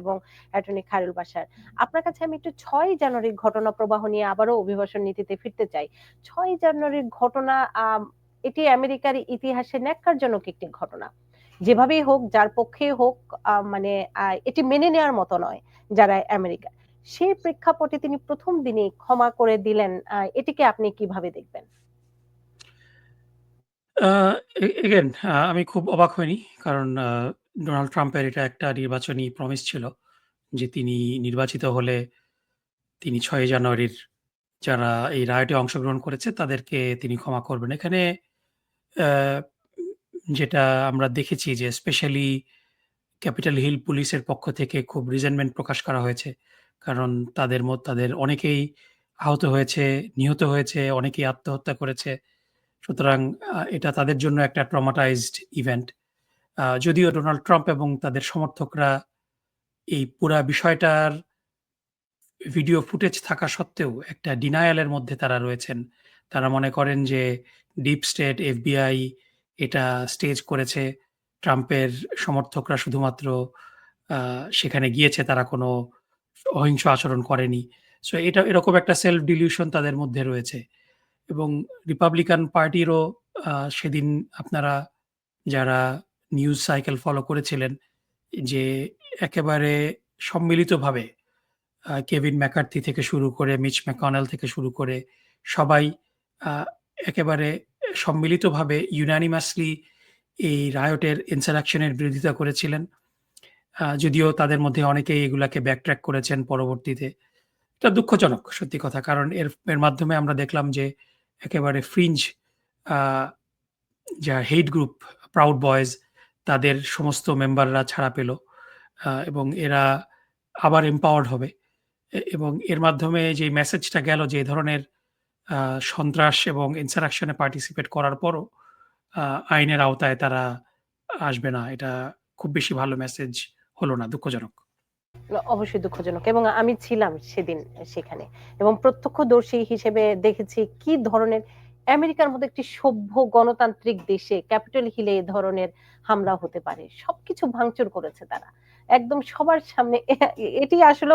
এবং অ্যাটর্নি খায়রুল বাশার আপনার কাছে আমি একটু ছয় জানুয়ারির ঘটনা প্রবাহ নিয়ে আবারও অভিবাসন নীতিতে ফিরতে চাই। ছয় জানুয়ারির ঘটনা এটি আমেরিকার ইতিহাসে ন্যাক্কারজনক একটি ঘটনা। যেভাবেই হোক, যার পক্ষে হোক মানে এটি মেনে নেওয়ার মতো নয় যারা আমেরিকা সেই প্রেক্ষাপটে তিনি প্রথম দিনে ক্ষমা করে দিলেন। এটিকে আপনি কীভাবে দেখবেন? আমি খুব অবাক হইনি, কারণ ডোনাল্ড ট্রাম্পের এটা একটা নির্বাচনী প্রমিস ছিল যে তিনি নির্বাচিত হলে তিনি ছয় জানুয়ারির যারা এই রায়টে অংশগ্রহণ করেছে তাদেরকে তিনি ক্ষমা করবেন। এখানে যেটা আমরা দেখেছি যে স্পেশালি ক্যাপিটাল হিল পুলিশের পক্ষ থেকে খুব রিজেনমেন্ট প্রকাশ করা হয়েছে। কারণ তাদের মধ্যে তাদের অনেকেই আহত হয়েছে, নিহত হয়েছে, অনেকেই আত্মহত্যা করেছে। সুতরাং এটা তাদের জন্য একটা ট্রমাটাইজড ইভেন্ট যদিও ডোনাল্ড ট্রাম্প এবং তাদের সমর্থকরা এই পুরা বিষয়টার ভিডিও ফুটেজ থাকা সত্ত্বেও একটা ডিনায়ালের মধ্যে তারা রয়েছেন। তারা মনে করেন যে ডিপ স্টেট, এফবিআই এটা স্টেজ করেছে। ট্রাম্পের সমর্থকরা শুধুমাত্র সেখানে গিয়েছে, তারা কোনো অহিংস আচরণ করেনি। সো এটা এরকম একটা সেলফ ডিলিউশন তাদের মধ্যে রয়েছে। এবং রিপাবলিকান পার্টিরও সেদিন আপনারা যারা নিউজ সাইকেল ফলো করেছিলেন যে একেবারে সম্মিলিতভাবে কেভিন ম্যাকার্থি থেকে শুরু করে মিচ ম্যাকনেল থেকে শুরু করে সবাই একেবারে সম্মিলিতভাবে ইউনানিমাসলি এই রায়টের ইনসারাকশনের বিরোধিতা করেছিলেন। যদিও তাদের মধ্যে অনেকেই এগুলাকে ব্যাকট্র্যাক করেছেন পরবর্তীতে। এটা দুঃখজনক, সত্যি কথা, কারণ এর এর মাধ্যমে আমরা দেখলাম যে একেবারে ফ্রিঞ্জ যা হেড গ্রুপ প্রাউড বয়েজ তাদের সমস্ত মেম্বাররা ছাড়া পেল এবং এরা আবার এম্পাওয়ার্ড হবে। এবং এর মাধ্যমে যে মেসেজটা গেল যে ধরনের সন্ত্রাস এবং ইনসারাকশনে পার্টিসিপেট করার পরও আইনের আওতায় তারা আসবে না। এটা খুব বেশি ভালো মেসেজ হলো না, দুঃখজনক। অবশ্যই দুঃখজনক এবং আমি ছিলাম সেদিন সেখানে এবং প্রত্যক্ষদর্শী হিসেবে দেখেছি কি ধরনের আমেরিকার মতো একটি সভ্য গণতান্ত্রিক দেশে ক্যাপিটাল হিলে এ ধরনের হামলা হতে পারে। সবকিছু ভাঙচুর করেছে তারা। একদম সবার সামনে এটি আসলে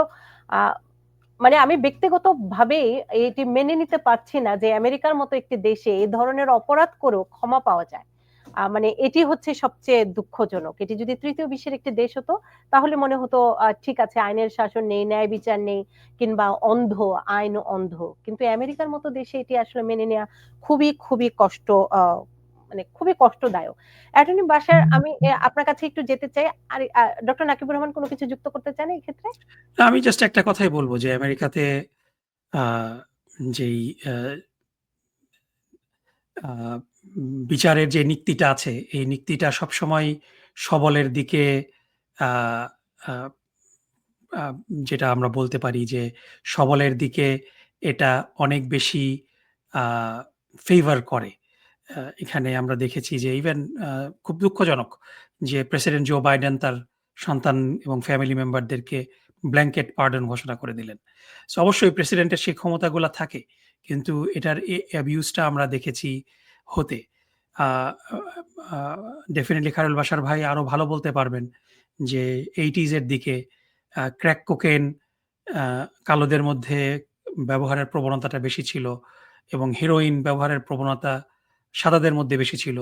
মানে আমি ব্যক্তিগত ভাবে এটি মেনে নিতে পারছি না যে আমেরিকার মতো একটি দেশে এই ধরনের অপরাধ করেও ক্ষমা পাওয়া যায়। মানে এটি হচ্ছে সবচেয়ে দুঃখজনক। এটি যদি তৃতীয় বিশ্বের একটি দেশ হতো তাহলে মনে হতো ঠিক আছে আইনের শাসন নেই ন্যায় বিচার নেই কিংবা অন্ধ আইন অন্ধ। কিন্তু আমেরিকার মতো দেশে এটি আসলে মেনে নেওয়া খুবই খুবই কষ্ট মানে খুবই কষ্টদায়ক। অ্যাটর্নি বাসার আমি আপনার কাছে একটু যেতে চাই। আর ডক্টর নাকিবুর রহমান কোনো কিছু যুক্ত করতে চান এই ক্ষেত্রে? আমি জাস্ট একটা কথাই বলব যে আমেরিকাতে যেই বিচারের যে নিক্তিটা আছে, এই নিক্তিটা সবসময় সবলের দিকে যেটা আমরা বলতে পারি যে সবলের দিকে এটা অনেক বেশি ফেভার করে। এখানে আমরা দেখেছি যে ইভেন খুব দুঃখজনক যে প্রেসিডেন্ট জো বাইডেন তার সন্তান এবং ফ্যামিলি মেম্বারদেরকে ব্ল্যাঙ্কেট পার্ডন ঘোষণা করে দিলেন। সো অবশ্যই প্রেসিডেন্টের সেই ক্ষমতাগুলো থাকে, কিন্তু এটার অ্যাবিউজটা আমরা দেখেছি হতে। ডেফিনেটলি খারুল বাসার ভাই আরও ভালো বলতে পারবেন যে এইটিজ এর দিকে ক্র্যাক কোকেন কালোদের মধ্যে ব্যবহারের প্রবণতাটা বেশি ছিল এবং হিরোইন ব্যবহারের প্রবণতা সাদাদের মধ্যে বেশি ছিল।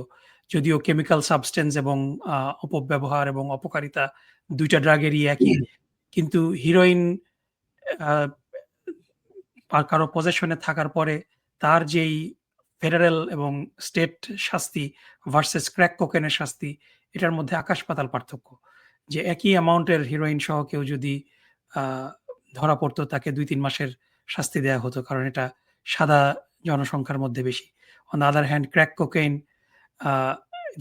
যদিও কেমিক্যাল সাবস্টেন্স এবং অপব্যবহার এবং অপকারিতা দুইটা ড্রাগেরই একই কিন্তু হিরোইন কারও পজেশনে থাকার পরে তার যেই ফেডারেল এবং স্টেট শাস্তি ভার্সেস ক্র্যাক কোকেনের শাস্তি, এটার মধ্যে আকাশ পাতাল পার্থক্য। যে একই অ্যামাউন্টের হিরোইন সহ কেউ যদি ধরা পড়তো, তাকে দুই তিন মাসের শাস্তি দেওয়া হতো, কারণ এটা সাদা জনসংখ্যার মধ্যে বেশি। On the other hand crack cocaine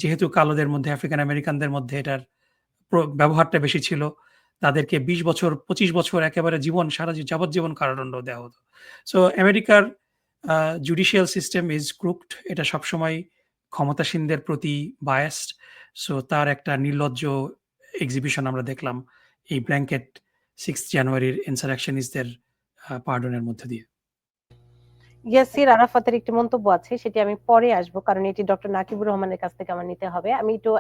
যেহেতু কালোদের মধ্যে আফ্রিকান আমেরিকানদের মধ্যে এটার ব্যবহারটা বেশি ছিল, তাদেরকে ২০ বছর ২৫ বছর একেবারে জীবন, সারা যাবজ্জীবন কারাদণ্ড দেওয়া হতো। সো আমেরিকার জুডিশিয়াল সিস্টেম ইজ ক্রুকড এটা সবসময় ক্ষমতাসীনদের প্রতি বায়াসড সো তার একটা নির্লজ্জ এক্সিবিশন আমরা দেখলাম এই ব্ল্যাঙ্কেট সিক্স জানুয়ারির ইনসারেকশনিস্টদের পার্ডনের মধ্যে দিয়ে। ইয়াসির আরাফাতের একটি মন্তব্য আছে, সেটি আমি পরে আসব, কারণ এটি ডক্টর নাকিবুর রহমানের কাছ থেকে আমার নিতে হবে। আমি একটু